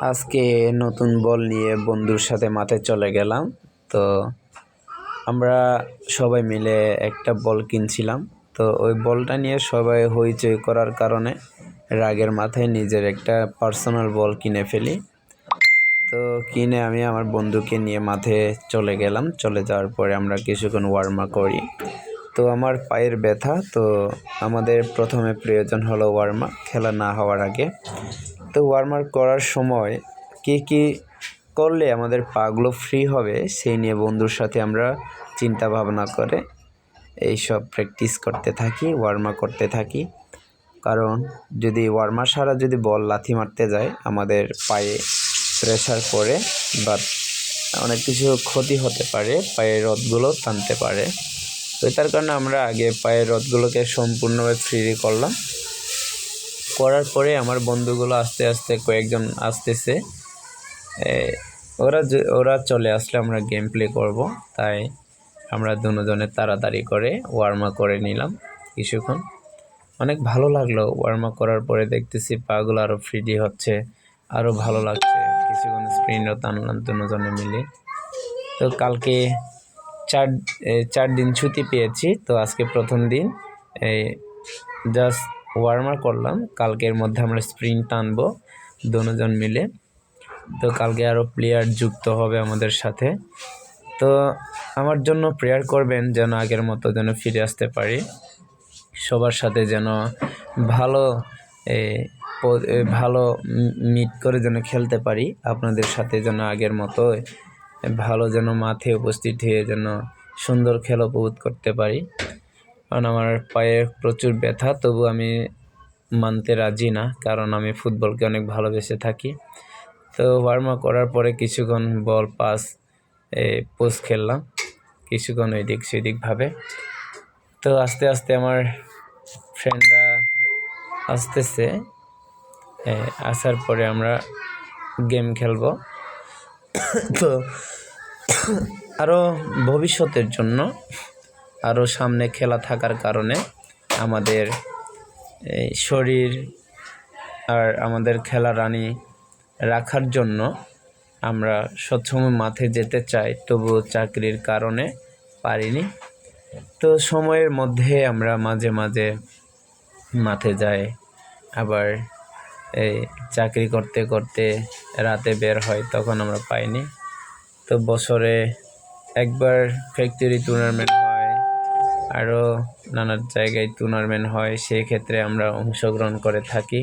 আজকে নতুন বল নিয়ে বন্ধুর সাথে মাঠে চলে গেলাম। তো আমরা সবাই মিলে একটা বল কিনছিলাম। তো ওই বলটা নিয়ে সবাই হইচই করার কারণে রাগের মাথায় নিজের একটা পার্সোনাল বল কিনে ফেলি। তো কিনে আমি আমার বন্ধুকে নিয়ে মাঠে চলে গেলাম। চলে যাওয়ার পরে আমরা কিছুক্ষণ ওয়ার্ম করি। তো আমার পায়ের ব্যথা, তো আমাদের প্রথমে প্রয়োজন হলো ওয়ার্ম খেলা না হওয়ার আগে। তো ওয়ার্ম আপ করার সময় কী কী করলে আমাদের পাগুলো ফ্রি হবে, সেই নিয়ে বন্ধুর সাথে আমরা চিন্তা ভাবনা করে এইসব প্র্যাকটিস করতে থাকি ওয়ার্ম করতে থাকি। কারণ যদি ওয়ার্মার সারা যদি বল লাথি মারতে যায়, আমাদের পায়ে প্রেশার পড়ে বা অনেক কিছু ক্ষতি হতে পারে, পায়ের রথগুলো টানতে পারে। তো তার কারণে আমরা আগে পায়ের রথগুলোকে সম্পূর্ণভাবে ফ্রি করলাম। করার পরে আমার বন্ধুগুলো আস্তে আস্তে কয়েকজন আসতেছে। ওরা ওরা চলে আসলে আমরা গেম প্লে করব। তাই আমরা দুজনে তাড়াতাড়ি করে ওয়ার্ম করে নিলাম কিছুক্ষণ। অনেক ভালো লাগল ওয়ার্ম করার পরে দেখতেছি পাগুলো আরও ফ্রিডি হচ্ছে আরও ভালো লাগছে। কিছুক্ষণ স্প্রিনও টানলাম দুজনে মিলে। তো কালকে চার চার দিন ছুটি পেয়েছি, তো আজকে প্রথম দিন। এই জাস্ট ওয়ার্মার করলাম। কালকের মধ্যে আমরা স্প্রিং টানবো দুজন মিলে। তো কালকে আরও প্লেয়ার যুক্ত হবে আমাদের সাথে। তো আমার জন্য প্রেয়ার করবেন যেন আগের মতো যেন ফিরে আসতে পারি। সবার সাথে যেন ভালো ভালো মিট করে যেন খেলতে পারি। আপনাদের সাথে যেন আগের মতো ভালো যেন মাঠে উপস্থিত হয়ে যেন সুন্দর খেলা উপভোগ করতে পারি। কারণ আমার পায়ে প্রচুর ব্যথা, তবু আমি মানতে রাজি না, কারণ আমি ফুটবলকে অনেক ভালোবেসে থাকি। তো ওয়ার্ম আপ করার পরে কিছুক্ষণ বল পাস পোস্ট খেললাম, কিছুক্ষণ এদিক সেদিকভাবে তো আস্তে আস্তে আমার ফ্রেন্ডরা আসতেছে আসার পরে আমরা গেম খেলব। তো আরও ভবিষ্যতের জন্য আরও সামনে খেলা থাকার কারণে আমাদের এই শরীর আর আমাদের খেলা রানি রাখার জন্য আমরা সবসময় মাঠে যেতে চাই, তবুও চাকরির কারণে পারিনি। তো সময়ের মধ্যে আমরা মাঝে মাঝে মাঠে যাই, আবার এই চাকরি করতে করতে রাতে বের হয়, তখন আমরা পাইনি। তো বছরে একবার ফ্যাক্টরি টুর্নামেন্ট আরও নানা জায়গায় টুর্নামেন্ট হয় সেই ক্ষেত্রে আমরা অংশগ্রহণ করে থাকি।